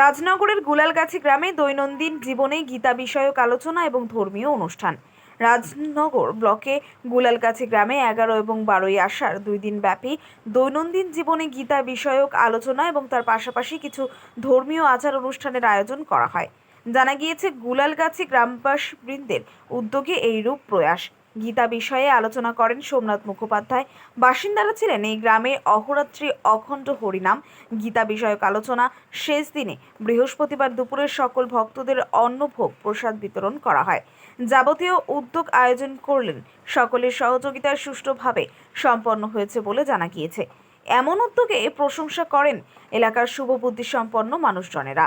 রাজনগরের গুলালগাছি গ্রামে দৈনন্দিন জীবনে গীতা বিষয়ক আলোচনা এবং ধর্মীয় অনুষ্ঠান। রাজনগর ব্লকে গুলালগাছি গ্রামে এগারো এবং বারোই আষাঢ় দুই দিন ব্যাপী দৈনন্দিন জীবনে গীতা বিষয়ক আলোচনা এবং তার পাশাপাশি কিছু ধর্মীয় আচার অনুষ্ঠানের আয়োজন করা হয়। জানা গিয়েছে, গুলালগাছি গ্রামবাসবৃন্দের উদ্যোগে এই রূপ প্রয়াস। গীতা বিষয়ে আলোচনা করেন সোমনাথ মুখোপাধ্যায়। বাসিন্দারা ছিলেন এই গ্রামে অহরাত্রি অখণ্ড হরিনাম। গীতা বিষয়ক আলোচনা শেষ দিনে বৃহস্পতিবার দুপুরে সকল ভক্তদের অন্নভোগ প্রসাদ বিতরণ করা হয়। যাবতীয় উদ্যোগ আয়োজন করলেন। সকলের সহযোগিতায় সুষ্ঠুভাবে সম্পন্ন হয়েছে বলে জানা গিয়েছে। এমন উদ্যোগে প্রশংসা করেন এলাকার শুভবুদ্ধি সম্পন্ন মানুষজনেরা।